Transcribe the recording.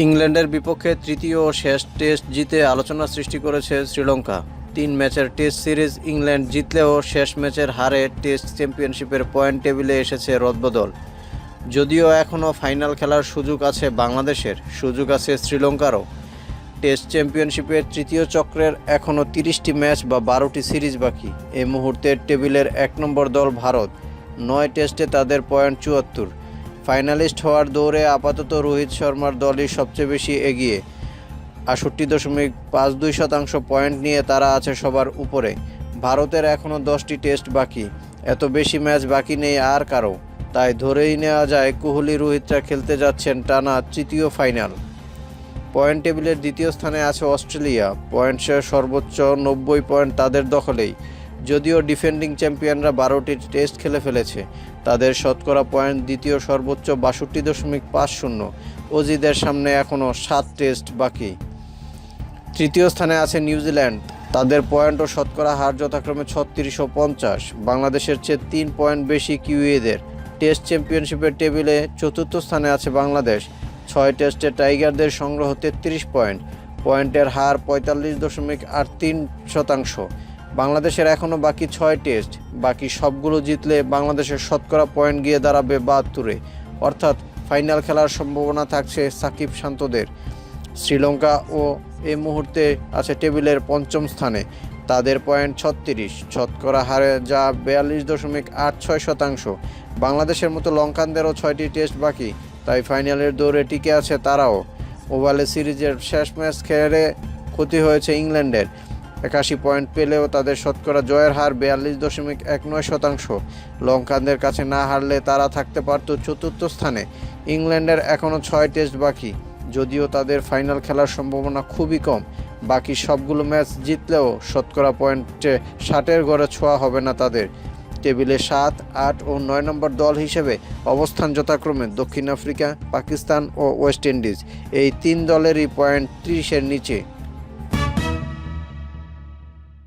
ইংল্যান্ডের বিপক্ষে তৃতীয় ও শেষ টেস্ট জিতে আলোচনা সৃষ্টি করেছে শ্রীলঙ্কা। তিন ম্যাচের টেস্ট সিরিজ ইংল্যান্ড জিতলেও শেষ ম্যাচের হারে টেস্ট চ্যাম্পিয়নশিপের পয়েন্ট টেবিলে এসেছে রদবদল। যদিও এখনও ফাইনাল খেলার সুযোগ আছে বাংলাদেশের, সুযোগ আছে শ্রীলঙ্কারও। টেস্ট চ্যাম্পিয়নশিপের তৃতীয় চক্রের এখনও তিরিশটি ম্যাচ বা বারোটি সিরিজ বাকি। এই মুহূর্তের টেবিলের এক নম্বর দল ভারত, নয় টেস্টে তাদের পয়েন্ট চুয়াত্তর। ফাইনালিস্ট হওয়ার দৌড়ে আপাতত রোহিত শর্মার দলই সবচেয়ে বেশি এগিয়ে। আষট্টি দশমিক পাঁচ দুই শতাংশ পয়েন্ট নিয়ে তারা আছে সবার উপরে। ভারতের এখনও দশটি টেস্ট বাকি। এত বেশি ম্যাচ বাকি নেই আর কারও। তাই ধরেই নেওয়া যায় কোহলি, রোহিতরা খেলতে যাচ্ছেন টানা তৃতীয় ফাইনাল। পয়েন্ট টেবিলের দ্বিতীয় স্থানে আছে অস্ট্রেলিয়া। পয়েন্ট সর্বোচ্চ নব্বই পয়েন্ট তাদের দখলেই। যদিও ডিফেন্ডিং চ্যাম্পিয়নরা বারোটি টেস্ট খেলে ফেলেছে, তাদের শতকরা পয়েন্ট দ্বিতীয় সর্বোচ্চ বাষট্টি দশমিক পাঁচ শূন্য। অজিদের সামনে এখনও সাত টেস্ট বাকি। তৃতীয় স্থানে আছে নিউজিল্যান্ড। তাদের পয়েন্ট ও শতকরা হার যথাক্রমে ছত্রিশ ও পঞ্চাশ। বাংলাদেশের চেয়ে তিন পয়েন্ট বেশি কিউএদের। টেস্ট চ্যাম্পিয়নশিপের টেবিলে চতুর্থ স্থানে আছে বাংলাদেশ। ছয় টেস্টে টাইগারদের সংগ্রহ তেত্রিশ পয়েন্ট। পয়েন্টের হার পঁয়তাল্লিশ দশমিক আট তিন শতাংশ। বাংলাদেশের এখনও বাকি ছয় টেস্ট, বাকি সবগুলো জিতলে বাংলাদেশের শতকরা পয়েন্ট গিয়ে দাঁড়াবে বাহাত্তরে। অর্থাৎ ফাইনাল খেলার সম্ভাবনা থাকছে সাকিব শান্তদের। শ্রীলঙ্কা ও এই মুহূর্তে আছে টেবিলের পঞ্চম স্থানে। তাদের পয়েন্ট ছত্রিশ, শতকরা হারে যা বিয়াল্লিশ দশমিক আট ছয় শতাংশ। বাংলাদেশের মতো লঙ্কানদেরও ছয়টি টেস্ট বাকি, তাই ফাইনালের দৌড়ে টিকে আছে তারাও। ওভালে সিরিজের শেষ ম্যাচ খেলে ক্ষতি হয়েছে ইংল্যান্ডের। একাশি পয়েন্ট পেলেও তাদের শতকরা জয়ের হার বিয়াল্লিশ দশমিক এক নয় শতাংশ। লঙ্কানদের কাছে না হারলে তারা থাকতে পারত চতুর্থ স্থানে। ইংল্যান্ডের এখনও ছয় টেস্ট বাকি, যদিও তাদের ফাইনাল খেলার সম্ভাবনা খুবই কম। বাকি সবগুলো ম্যাচ জিতলেও শতকরা পয়েন্টে ষাটের ঘরে ছোঁয়া হবে না তাদের। টেবিলে সাত, আট ও নয় নম্বর দল হিসেবে অবস্থান যথাক্রমে দক্ষিণ আফ্রিকা, পাকিস্তান ও ওয়েস্ট ইন্ডিজ। এই তিন দলেরই পয়েন্ট ত্রিশের নিচে।